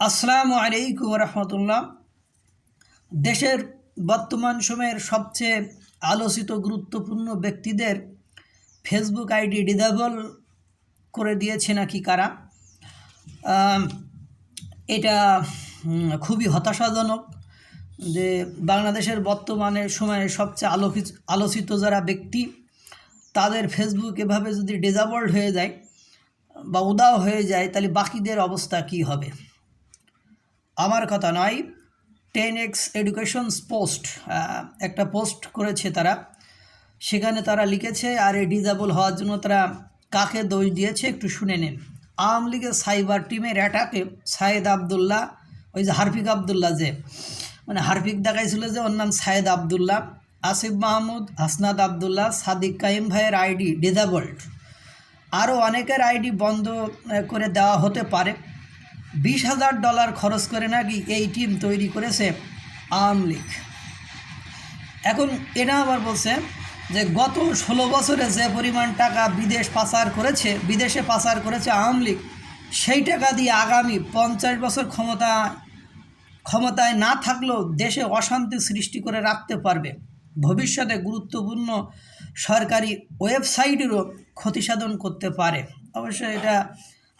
আসসালামু আলাইকুম রহমতুল্লাহ। দেশের বর্তমান সময়ের সবচেয়ে আলোচিত গুরুত্বপূর্ণ ব্যক্তিদের ফেসবুক আইডি ডিজেবল করে দিয়েছে নাকি কারা? এটা খুবই হতাশাজনক যে বাংলাদেশের বর্তমানে সময়ে সবচেয়ে আলোকিত আলোচিত যারা ব্যক্তি, তাদের ফেসবুক এভাবে যদি ডিজাবল্ড হয়ে যায় বা উদাও হয়ে যায়, তাহলে বাকিদের অবস্থা কী হবে? আমার কথা নয় টেন এক্স এডুকেশনস পোস্ট একটা পোস্ট করেছে তারা। সেখানে তারা লিখেছে, আর এই ডিজাবল হওয়ার জন্য তারা কাকে দোষ দিয়েছে একটু শুনে নিন। আওয়ামী লীগের সাইবার টিমের অ্যাটাকে সায়েদ আবদুল্লাহ, ওই যে হারফিক আবদুল্লাহ যে মানে হারফিক দেখাইছিল যে ওর নাম সায়েদ আবদুল্লাহ, আসিফ মাহমুদ হাসনাদ আবদুল্লাহ, সাদিক কাইম ভাইয়ের আইডি ডিজাবল্ড আরও অনেকের আইডি বন্ধ করে দেওয়া হতে পারে। বিশ হাজার ডলার খরচ করে নাকি এই টিম তৈরি করেছে আওয়ামী লীগ। এখন এটা আবার বলছে যে গত ষোলো বছরে যে পরিমাণ টাকা বিদেশ পাচার করেছে, বিদেশে পাচার করেছে আওয়ামী লীগ, সেই টাকা দিয়ে আগামী পঞ্চাশ বছর ক্ষমতা, ক্ষমতায় না থাকলেও দেশে অশান্তি সৃষ্টি করে রাখতে পারবে। ভবিষ্যতে গুরুত্বপূর্ণ সরকারি ওয়েবসাইটেরও ক্ষতিসাধন করতে পারে। অবশ্য এটা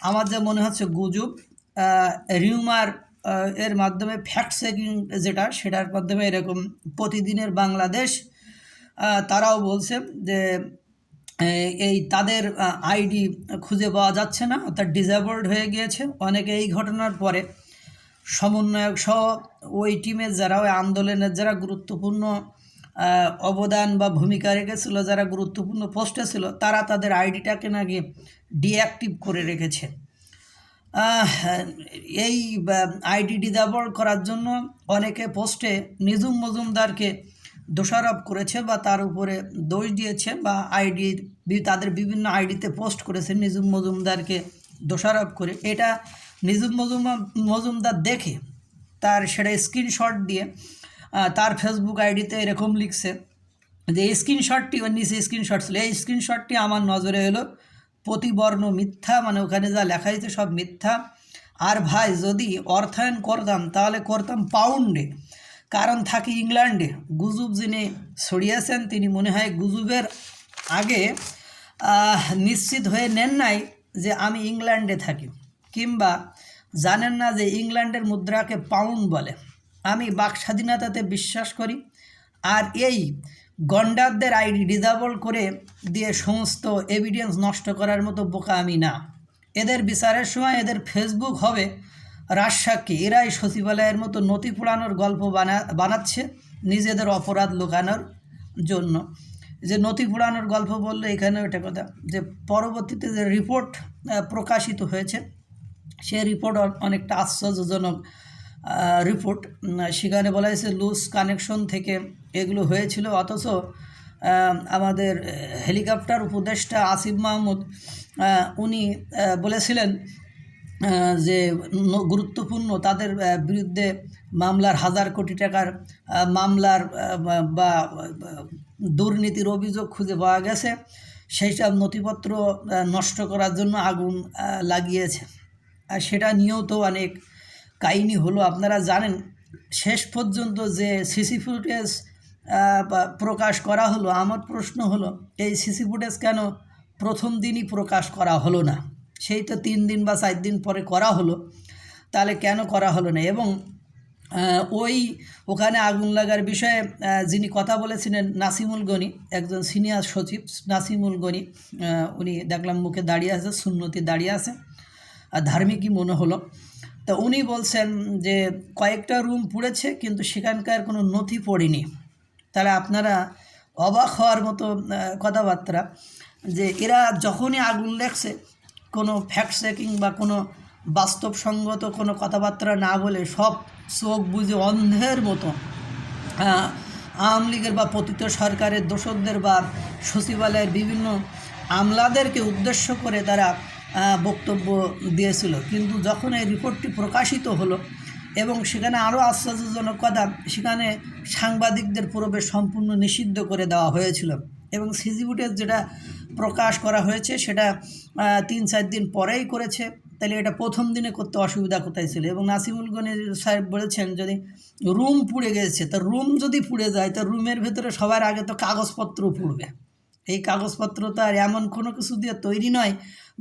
আমার যা মনে হচ্ছে গুজব। রিউমার এর মাধ্যমে ফ্যাক্ট চেকিং যেটা, সেটার মাধ্যমে এরকম প্রতিদিনের বাংলাদেশ তারাও বলছে যে এই তাদের আইডি খুঁজে পাওয়া যাচ্ছে না, অর্থাৎ ডিসেবলড হয়ে গিয়েছে। অনেকে এই ঘটনার পরে সমন্বয়ক সহ ওই টিমের যারা, ওই আন্দোলনের যারা গুরুত্বপূর্ণ অবদান বা ভূমিকা রেখেছিল, যারা গুরুত্বপূর্ণ পোস্টে ছিল, তারা তাদের আইডিটাকে নাকি ডিঅ্যাক্টিভ করে রেখেছে। এই আইডি ডিজাবল করার জন্য অনেকে পোস্টে নিজুম মজুমদারকে দোষারোপ করেছে বা তার উপরে দোষ দিয়েছে বা আইডির তাদের বিভিন্ন আইডিতে পোস্ট করেছে নিজুম মজুমদারকে দোষারোপ করে। এটা নিজুম মজুম, মজুমদার দেখে তার সেটা স্ক্রিনশট দিয়ে তার ফেসবুক আইডিতে এরকম লিখছে যে স্ক্রিনশটটি ওর নিচে স্ক্রিনশট ছিল। এই স্ক্রিনশটটি আমার নজরে এলো। প্রতিবর্ণ মিথ্যা মানে ওখানে যা লেখা হয়েছে সব মিথ্যা। আর ভাই, যদি অর্থায়ন করতাম, তাহলে করতাম পাউন্ডে কারণ থাকি ইংল্যান্ডে। গুজুব যিনি ছড়িয়েছেন, তিনি মনে হয় গুজুবের আগে নিশ্চিত হয়ে নেন নাই যে আমি ইংল্যান্ডে থাকি। কিংবা জানেন না যে ইংল্যান্ডের মুদ্রাকে পাউন্ড বলে। আমি বাক স্বাধীনতাতে বিশ্বাস করি। আর এই গন্ডারদের আইডি ডিজাবল করে দিয়ে সমস্ত এভিডেন্স নষ্ট করার মতো বোকা আমি না। এদের বিচারের সময় এদের ফেসবুক হবে, রাজসাক্ষী, এরাই সচিবালয়ের মতো নথি পোড়ানোর গল্প বানা, বানাচ্ছে নিজেদের অপরাধ লুকানোর জন্য। যে নথি পোড়ানোর গল্প বললে এখানে এটা কথা, যে পরবর্তীতে যে রিপোর্ট প্রকাশিত হয়েছে, সে রিপোর্ট অনেকটা আশ্চর্যজনক রিপোর্ট সেখানে বলা হয়েছে লুজ কানেকশন থেকে এগুলো হয়েছিল। অথচ আমাদের হেলিকপ্টার উপদেষ্টা আসিফ মাহমুদ উনি বলেছিলেন যে গুরুত্বপূর্ণ তাদের বিরুদ্ধে মামলার হাজার কোটি টাকার মামলার বা- দুর্নীতির অভিযোগ খুঁজে পাওয়া গেছে। সেই সব নথিপত্র নষ্ট করার জন্য আগুন লাগিয়েছে। আর সেটা নিয়েও তো অনেক কাহিনী হলো, আপনারা জানেন, শেষ পর্যন্ত যে সিসি ফুটেজ প্রকাশ করা হলো, আমার প্রশ্ন হলো, এই সিসি ফুটেজ কেন প্রথম দিনই প্রকাশ করা হলো না? সেই তো তিন দিন বা চার দিন পরে করা হলো, তাহলে কেন করা হলো না? এবং ওই ওখানে আগুন লাগার বিষয়ে যিনি কথা বলেছিলেন, নাসিমুল গনি, একজন সিনিয়র সচিব, নাসিমুল গনি উনি দেখলাম মুখে দাঁড়িয়ে আছে, সুন্নতি দাঁড়িয়ে আছে, আর ধার্মিকই মনে হলো। তো উনি বলছেন যে কয়েকটা রুম পুড়েছে, কিন্তু সেখানকার কোনো নথি পড়েনি। তাহলে আপনারা অবাক হওয়ার মতো কথাবার্তা যে এরা যখনই আগুন লেগছে, কোনো ফ্যাক্ট চেকিং বা কোনো বাস্তবসঙ্গত কোনো কথাবার্তা না বলে সব চোখ বুঝে অন্ধের মতো আওয়ামী লীগের বা পতিত সরকারের দোষকদের বা সচিবালয়ের বিভিন্ন আমলাদেরকে উদ্দেশ্য করে তারা বক্তব্য দিয়েছিল। কিন্তু যখন এই রিপোর্টটি প্রকাশিত হলো এবং সেখানে আরও আশ্চর্যজনক কথা, সেখানে সাংবাদিকদের প্রবেশ সম্পূর্ণ নিষিদ্ধ করে দেওয়া হয়েছিল এবং সিজি ফুটেজ যেটা প্রকাশ করা হয়েছে সেটা তিন চার দিন পরেই করেছে। তাহলে এটা প্রথম দিনে করতে অসুবিধা কোথায় ছিল? এবং নাসিমুল গনি সাহেব বলেছেন, যদি রুম পুড়ে গেছে, তা রুম যদি পুড়ে যায়, তো রুমের ভেতরে সবার আগে তো কাগজপত্র পুড়বে। এই কাগজপত্র তো আর এমন কোনো কিছু দিয়ে তৈরি নয়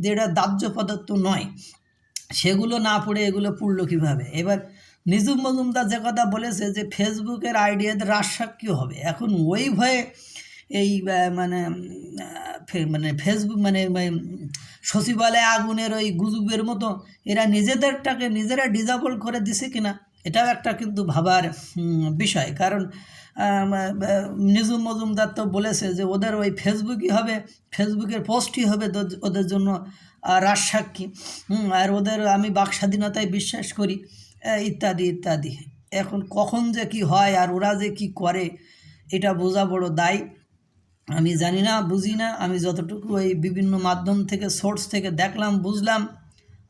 যে এটা দাহ্য পদার্থ নয়। সেগুলো না পড়ে এগুলো পুড়লো কীভাবে? এবার নিজুম মজুমদার যে কথা বলেছে যে ফেসবুকের আইডিয়াতে রাজসাক্ষী হবে। এখন ওই ভয়ে এই মানে মানে ফেসবুক মানে সচিবালয়ে আগুনের ওই গুজবের মতো এরা নিজেদেরটাকে নিজেরা ডিজাবল করে দিছে কিনা? এটাও একটা কিন্তু ভাবার বিষয়। কারণ নিজুম মজুমদার তো বলেছে যে ওদের ওই ফেসবুকই হবে, ফেসবুকের পোস্টই হবে ওদের জন্য রাজসাক্ষী। আর ওদের আমি বাক স্বাধীনতায় বিশ্বাস করি ইত্যাদি ইত্যাদি। এখন কখন যে কি হয় আর ওরা যে কি করে, এটা বোঝা বড় দায়। আমি জানি না, বুঝি না, আমি যতটুকু এই বিভিন্ন মাধ্যম থেকে, সোর্স থেকে দেখলাম, বুঝলাম,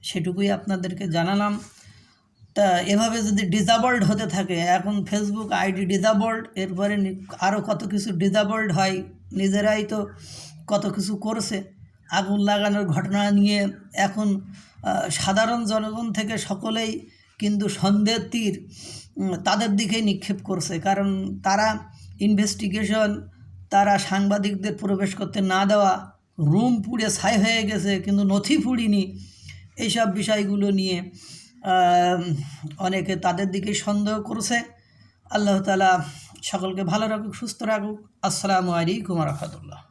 সেটুকুই আপনাদেরকে জানালাম। তা এভাবে যদি ডিজাবল্ড হতে থাকে, এখন ফেসবুক আইডি ডিজাবল্ড এরপরে আরও কত কিছু ডিজাবল্ড হয়, নিজেরাই তো কত কিছু করছে। আগুন লাগানোর ঘটনা নিয়ে এখন সাধারণ জনগণ থেকে সকলেই কিন্তু সন্দেহের তীর তাদের দিকেই নিক্ষেপ করছে। কারণ তারা ইনভেস্টিগেশন তারা সাংবাদিকদের প্রবেশ করতে না দেওয়া, রুম পুড়ে ছাই হয়ে গেছে, কিন্তু নথি পুড়িনি, এইসব বিষয়গুলো নিয়ে অনেকে তাদের দিকে সন্দেহ করছে। আল্লাহ তালা সকলকে ভালো রাখুক, সুস্থ রাখুক। আসসালামু আলাইকুম রহমতুল্লাহ।